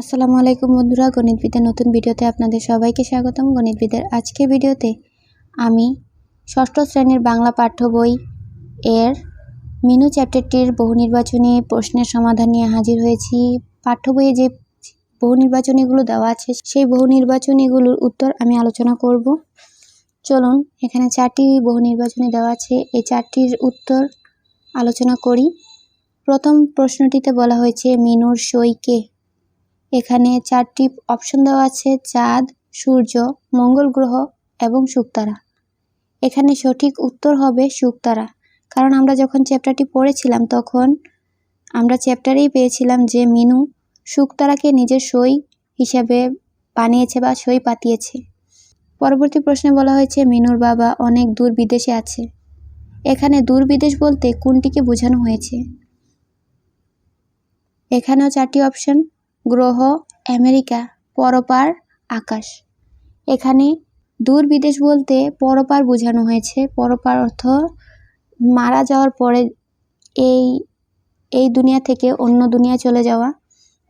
আসসালামু আলাইকুম বন্ধুরা, গণিতবিদের নতুন ভিডিওতে আপনাদের সবাইকে স্বাগতম। গণিতবিদের আজকের ভিডিওতে আমি ষষ্ঠ শ্রেণির বাংলা পাঠ্য বই এর মিনু চ্যাপ্টারটির বহু নির্বাচনী প্রশ্নের সমাধান নিয়ে হাজির হয়েছি। পাঠ্য বইয়ে যে বহু নির্বাচনীগুলো দেওয়া আছে, সেই বহু নির্বাচনীগুলোর উত্তর আমি আলোচনা করব। চলুন, এখানে চারটি বহু নির্বাচনী দেওয়া আছে। এই চারটির উত্তর আলোচনা করি। প্রথম প্রশ্নটিতে বলা হয়েছে, মিনুর সইকে এখানে চারটি অপশন দেওয়া আছে, চাঁদ, সূর্য, মঙ্গল গ্রহ এবং শুকতারা। এখানে সঠিক উত্তর হবে শুকতারা। কারণ আমরা যখন চ্যাপ্টারটি পড়েছিলাম তখন আমরা চ্যাপ্টারেই পেয়েছিলাম যে মিনু শুকতারাকে নিজের সই হিসাবে বানিয়েছে বা সই পাতিয়েছে। পরবর্তী প্রশ্নে বলা হয়েছে, মিনুর বাবা অনেক দূর বিদেশে আছে। এখানে দূর বিদেশ বলতে কোনটিকে বোঝানো হয়েছে? এখানেও চারটি অপশন গ্রহ, আমেরিকা, পরপার, আকাশ। এখানে দূর বিদেশ বলতে পরপার বোঝানো হয়েছে। পরপার অর্থ মারা যাওয়ার পরে এই এই দুনিয়া থেকে অন্য দুনিয়া চলে যাওয়া।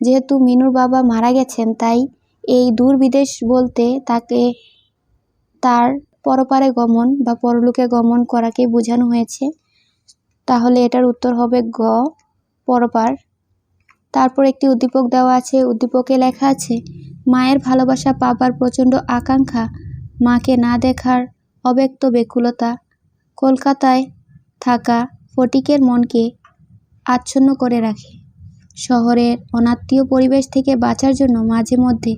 যেহেতু মিনুর বাবা মারা গেছেন, তাই এই দূর বিদেশ বলতে তাকে তার পরপারে গমন বা পরলোকে গমন করাকে বোঝানো হয়েছে। তাহলে এটার উত্তর হবে গ, পরপার। তারপর একটি উদ্দীপক দেওয়া আছে। উদ্দীপকে লেখা আছে, মায়ের ভালোবাসা পাবার প্রচণ্ড আকাঙ্ক্ষা, মাকে না দেখার অব্যক্ত বেকুলতা কলকাতায় থাকা ফটিকের মনকে আচ্ছন্ন করে রাখে। শহরের অনাত্মীয় পরিবেশ থেকে বাঁচার জন্য মাঝে মধ্যে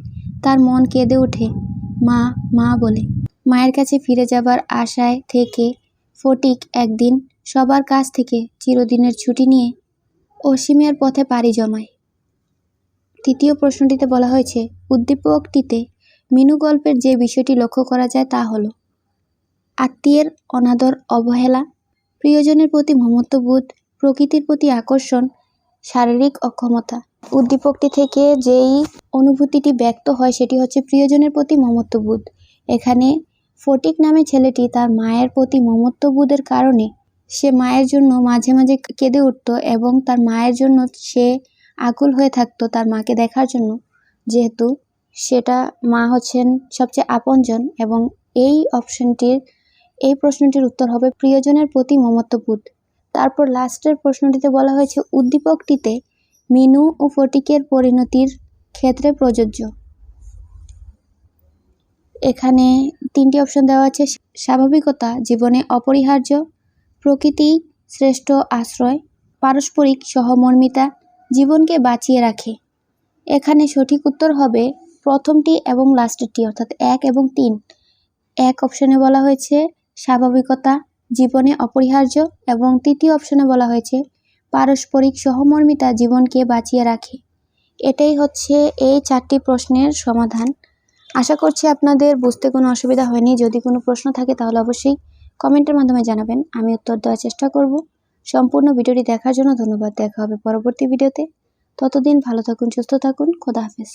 তার মন কেঁদে ওঠে, মা মা বলে। মায়ের কাছে ফিরে যাবার আশায় থেকে ফটিক একদিন সবার কাছ থেকে চিরদিনের ছুটি নিয়ে অসীমের পথে পাড়ি জমায়। তৃতীয় প্রশ্নটিতে বলা হয়েছে, উদ্দীপকটিতে মিনু গল্পের যে বিষয়টি লক্ষ্য করা যায় তা হল, আত্মীয়ের অনাদর, অবহেলা, প্রিয়জনের প্রতি মমত্ববোধ, প্রকৃতির প্রতি আকর্ষণ, শারীরিক অক্ষমতা। উদ্দীপকটি থেকে যেই অনুভূতিটি ব্যক্ত হয় সেটি হচ্ছে প্রিয়জনের প্রতি মমত্ববোধ। এখানে ফটিক নামে ছেলেটি তার মায়ের প্রতি মমত্ববোধের কারণে সে মায়ের জন্য মাঝে মাঝে কেঁদে উঠত এবং তার মায়ের জন্য সে আকুল হয়ে থাকতো তার মাকে দেখার জন্য। যেহেতু সেটা মা হচ্ছেন সবচেয়ে আপনজন এবং এই অপশনটির, এই প্রশ্নটির উত্তর হবে প্রিয়জনের প্রতি মমত্ববোধ। তারপর লাস্টের প্রশ্নটিতে বলা হয়েছে, উদ্দীপকটিতে মিনু ও ফটিকের পরিণতির ক্ষেত্রে প্রযোজ্য। এখানে তিনটি অপশন দেওয়া আছে, স্বাভাবিকতা, জীবনে অপরিহার্য প্রকৃতি, শ্রেষ্ঠ আশ্রয়, পারস্পরিক সহমর্মিতা, জীবনকে বাঁচিয়ে রাখে। এখানে সঠিক উত্তর হবে প্রথমটি এবং লাস্টেরটি অর্থাৎ এক এবং তিন। এক অপশনে বলা হয়েছে স্বাভাবিকতা, জীবনে অপরিহার্য, এবং তৃতীয় অপশনে বলা হয়েছে পারস্পরিক সহমর্মিতা, জীবনকে বাঁচিয়ে রাখে। এটাই হচ্ছে এই চারটি প্রশ্নের সমাধান। আশা করছি আপনাদের বুঝতে কোনো অসুবিধা হয়নি। যদি কোনো প্রশ্ন থাকে তাহলে অবশ্যই কমেন্টের মাধ্যমে জানাবেন, আমি উত্তর দেওয়ার চেষ্টা করব। সম্পূর্ণ ভিডিওটি দেখার জন্য ধন্যবাদ। দেখা হবে পরবর্তী ভিডিওতে। ততদিন ভালো থাকুন, সুস্থ থাকুন। খোদা হাফেজ।